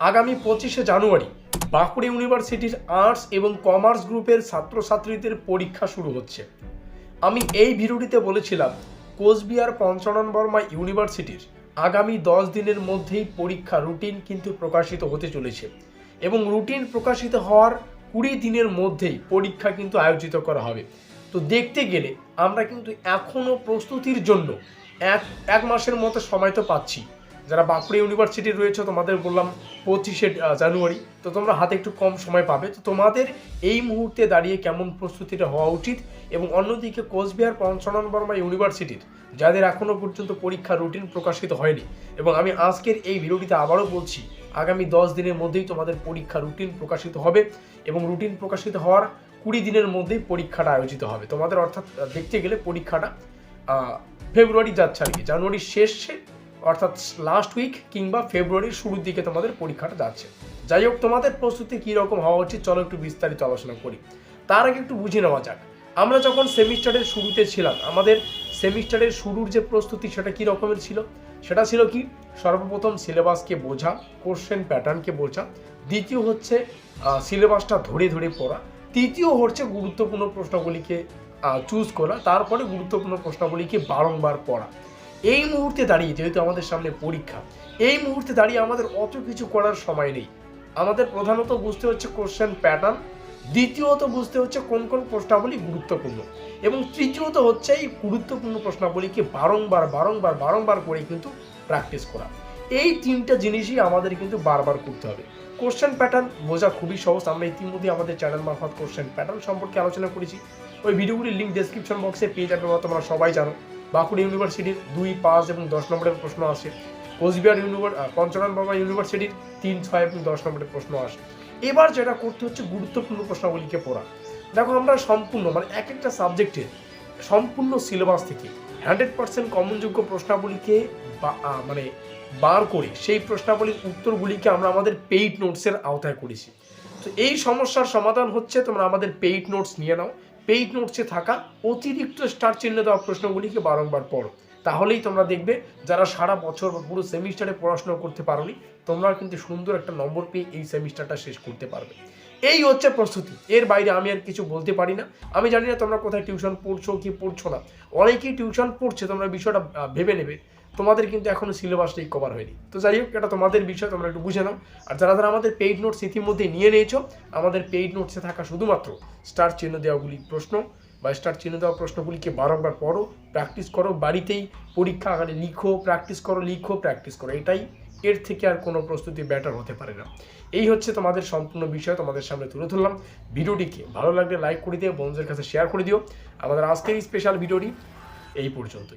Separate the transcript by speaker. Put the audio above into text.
Speaker 1: আগামী পঁচিশে জানুয়ারি বাঁকুড়া ইউনিভার্সিটির আর্টস এবং কমার্স গ্রুপের ছাত্রছাত্রীদের পরীক্ষা শুরু হচ্ছে। আমি এই ভিডিওটিতে বলেছিলাম, কোচবিহার পঞ্চানন বর্মা ইউনিভার্সিটির আগামী দশ দিনের মধ্যেই পরীক্ষা রুটিন কিন্তু প্রকাশিত হতে চলেছে এবং রুটিন প্রকাশিত হওয়ার কুড়ি দিনের মধ্যেই পরীক্ষা কিন্তু আয়োজিত করা হবে। তো দেখতে গেলে আমরা কিন্তু এখনও প্রস্তুতির জন্য এক এক মাসের মতো সময় তো পাচ্ছি। যারা বাঁকুড়া ইউনিভার্সিটি রয়েছে, তোমাদের বললাম পঁচিশে জানুয়ারি, তো তোমরা হাতে একটু কম সময় পাবে। তো তোমাদের এই মুহূর্তে দাঁড়িয়ে কেমন প্রস্তুতিটা হওয়া উচিত? এবং অন্যদিকে কোচবিহার পঞ্চানন বর্মা ইউনিভার্সিটির যাদের এখনও পর্যন্ত পরীক্ষা রুটিন প্রকাশিত হয়নি, এবং আমি আজকের এই ভিডিওটিতে আবারও বলছি, আগামী দশ দিনের মধ্যেই তোমাদের পরীক্ষা রুটিন প্রকাশিত হবে এবং রুটিন প্রকাশিত হওয়ার কুড়ি দিনের মধ্যেই পরীক্ষাটা আয়োজিত হবে। তোমাদের অর্থাৎ দেখতে গেলে পরীক্ষাটা ফেব্রুয়ারি যাচ্ছে আর কি জানুয়ারির শেষে অর্থাৎ লাস্ট উইক কিংবা ফেব্রুয়ারির শুরুর দিকে তোমাদের পরীক্ষাটা যাচ্ছে। যাই হোক, তোমাদের প্রস্তুতি কীরকম হওয়া উচিত চলো একটু বিস্তারিত আলোচনা করি। তার আগে একটু বুঝে নেওয়া যাক। আমরা যখন সেমিস্টারের শুরুতে ছিলাম, আমাদের সেমিস্টারের শুরুর যে প্রস্তুতি সেটা কী রকমের ছিল? সেটা ছিল কি? সর্বপ্রথম সিলেবাসকে বোঝা কোশ্চেন প্যাটার্নকে বোঝা, দ্বিতীয় হচ্ছে সিলেবাসটা ধরে ধরে পড়া, তৃতীয় হচ্ছে গুরুত্বপূর্ণ প্রশ্নগুলিকে চুজ করা, তারপরে গুরুত্বপূর্ণ প্রশ্নগুলিকে বারংবার পড়া। এই মুহূর্তে দাঁড়িয়ে, যেহেতু আমাদের সামনে পরীক্ষা, এই মুহূর্তে দাঁড়িয়ে আমাদের অত কিছু করার সময় নেই। আমাদের প্রধানত বুঝতে হচ্ছে কোশ্চেন প্যাটার্ন দ্বিতীয়ত বুঝতে হচ্ছে কোন কোন প্রশ্নাবলী গুরুত্বপূর্ণ, এবং তৃতীয়ত হচ্ছে এই গুরুত্বপূর্ণ প্রশ্নাবলীকে বারংবার বারংবার বারংবার করে কিন্তু প্র্যাকটিস করা। এই তিনটা জিনিসই আমাদের কিন্তু বারবার করতে হবে। কোশ্চেন প্যাটার্ন বোঝা খুবই সহজ। আমরা ইতিমধ্যে আমাদের চ্যানেল মারফত কোশ্চেন প্যাটার্ন সম্পর্কে আলোচনা করেছি। ওই ভিডিওগুলির লিঙ্ক ডেসক্রিপশন বক্সে পেয়ে যাবে তোমরা সবাই জানো। বাঁকুড়া ইউনিভার্সিটির দুই পাঁচ এবং দশ নম্বরের প্রশ্ন আসে। কোচবিহার ইউনিভার পঞ্চনন বাবা ইউনিভার্সিটির তিন, ছয় এবং দশ নম্বরের প্রশ্ন আসে। এবার যেটা করতে হচ্ছে গুরুত্বপূর্ণ প্রশ্নগুলিকে পড়া। দেখো আমরা সম্পূর্ণ মানে এক একটা সাবজেক্টের সম্পূর্ণ সিলেবাস থেকে হান্ড্রেড পার্সেন্ট কমনযোগ্য প্রশ্নাবলীকে মানে বার করে সেই প্রশ্নাবলীর উত্তরগুলিকে আমরা আমাদের পেইড নোটসের আওতায় করেছি। তো এই সমস্যার সমাধান হচ্ছে তোমরা আমাদের পেইড নোটস নিয়ে নাও। পেইড নোটসে থাকা অতিরিক্ত স্টার চিহ্ন দেওয়া প্রশ্নগুলিকে বারংবার পড়ো। তাহলেই তোমরা দেখবে যারা সারা বছর বা পুরো সেমিস্টারে পড়াশোনা করতে পারোনি তোমরা কিন্তু সুন্দর একটা নম্বর পেয়ে এই সেমিস্টারটা শেষ করতে পারবে। এই হচ্ছে প্রস্তুতি। এর বাইরে আমি আর কিছু বলতে পারি না। আমি জানি না তোমরা কোথায় টিউশন পড়ছো, কি পড়ছো না। অনেকেই টিউশন পড়ছে, তোমরা বিষয়টা ভেবে নেবে। তোমাদের কিন্তু এখনও সিলেবাসটাই কভার হয়নি। তো যাই হোক, এটা তোমাদের বিষয়, তোমরা একটু বুঝে নাও। আর যারা যারা আমাদের পেইড নোটস ইতিমধ্যে নিয়ে নিয়েছো, আমাদের পেইড নোটসে থাকা শুধুমাত্র স্টার চিহ্ন দেওয়াগুলি প্রশ্ন বা স্টার চিহ্ন দেওয়া প্রশ্নগুলিকে বারংবার পড়ো প্র্যাকটিস করো, বাড়িতেই পরীক্ষা আকারে লিখো প্র্যাকটিস করো, লিখো প্র্যাকটিস করো। এটাই এর থেকে আর কোনো প্রস্তুতি ব্যাটার হতে পারে না। এই হচ্ছে তোমাদের সম্পূর্ণ বিষয়, তোমাদের সামনে তুলে ধরলাম। ভিডিওটিকে ভালো লাগলে লাইক করে দিও, বন্ধুদের কাছে শেয়ার করে দিও। আমাদের আজকের এই স্পেশাল ভিডিওটি এই পর্যন্তই।